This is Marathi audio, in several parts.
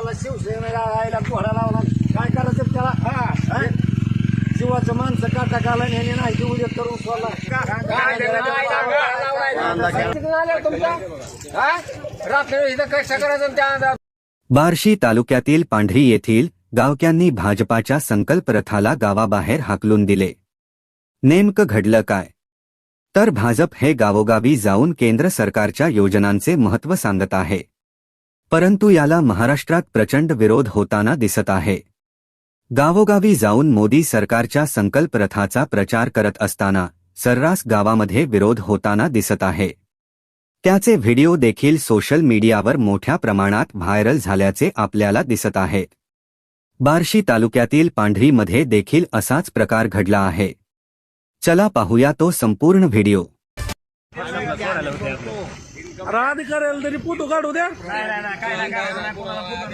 मला शिवसेनेला आयला घोडा लावला. काय करायचं त्याला? हा? शिवाचं माणसं काटा काला ह्याने नाही ते उद्या करून सोडला रात्री इथं कष्ट करायचं त्या बार्शी तालुक्यातील पांढरी येथील गावक्यांनी भाजपाच्या संकल्प रथाला गावाबाहेर हाकलून दिले. नेमकं घडलं काय? तर भाजप हे गावोगावी जाऊन केंद्र सरकारच्या योजनांचे महत्त्व सांगत आहे. परंतु याला महाराष्ट्रात प्रचंड विरोध होताना दिसत आहे. गावोगावी जाऊन मोदी सरकारच्या संकल्प रथाचा प्रचार करत असताना सर्रास गावामध्ये विरोध होताना दिसत आहे. त्याचे व्हिडिओ देखील सोशल मीडियावर मोठ्या प्रमाणात व्हायरल झाल्याचे आपल्याला दिसत आहे. बार्शी तालुक्यातील पांढरीमध्ये देखील असाच प्रकार घडला आहे. चला पाहूया तो संपूर्ण व्हिडिओ. राध करेल तरी पुतू काढू द्या.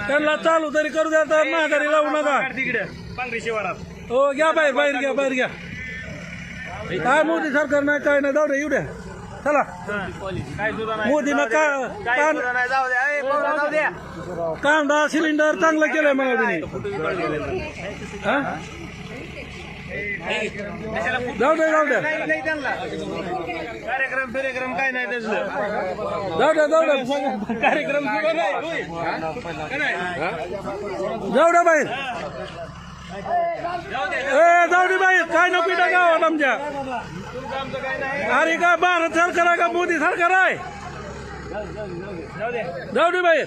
त्यांना चालू तरी करू द्या तर माघारी लावू नका. हो घ्या बाहेर बाहेर घ्या बाहेर घ्या. काय मोदी सरकार नाही काय नाही जाऊ द्या येऊ द्या. चला. मोदीनं का कांदा सिलेंडर चांगलं केलंय मला तुम्ही जाऊ द्या जाऊ द्या कार्यक्रम फिरेक्रम काय नाही त्याचं. जाऊ द्या जाऊ द्या कार्यक्रम जाऊ द्या बाहेर ए जाऊ दे बाहेर काय नको गावात आमच्या. अरे का भारत सरकार आहे का मोदी सरकार आहे? जाऊ दे बाहेर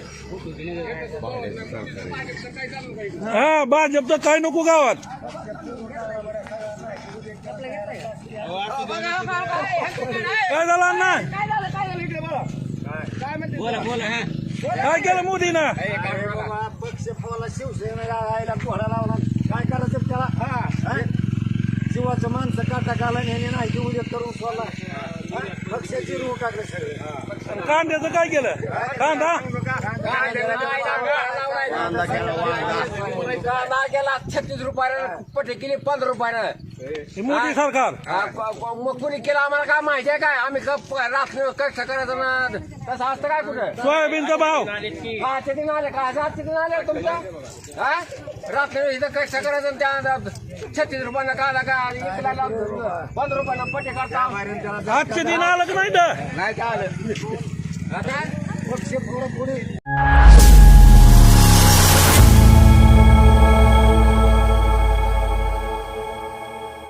हा भाजपचं काय नको गावात? काय झालं अण्णा? काय केलं मोदीनं पक्ष मला शिवसेनेला आयला घोडा लावला काय करायचं त्याला हा? शिवाचं माणसं काटा काला ह्याने नाही ते उद्या करून सोडला? पक्षाची रूह टाकले सगळे कांद्याचं काय केलं? कांदा. कांदा गेला छत्तीस रुपयानं पटे केली पंधरा रुपयानं हे. मोदी सरकार. हा, प- प- मग कुणी केलं आम्हाला काय माहिती आहे काय? आम्ही रात्री कष्ट करायचं ना. तसं असतं काय कुठं? सोयाबीनचा भाव. हा तिथे आले का? रात तिथे आले तुमच्या? हा? रात्री इथं कष्ट करायचं आणि त्या छत्तीस रुपयानं कांदा का? आणि इकडे लावतो. पंधरा रुपयानं पटे काढता. आजचे दिन आलं की नाही तर. नाही आलं? पुढे.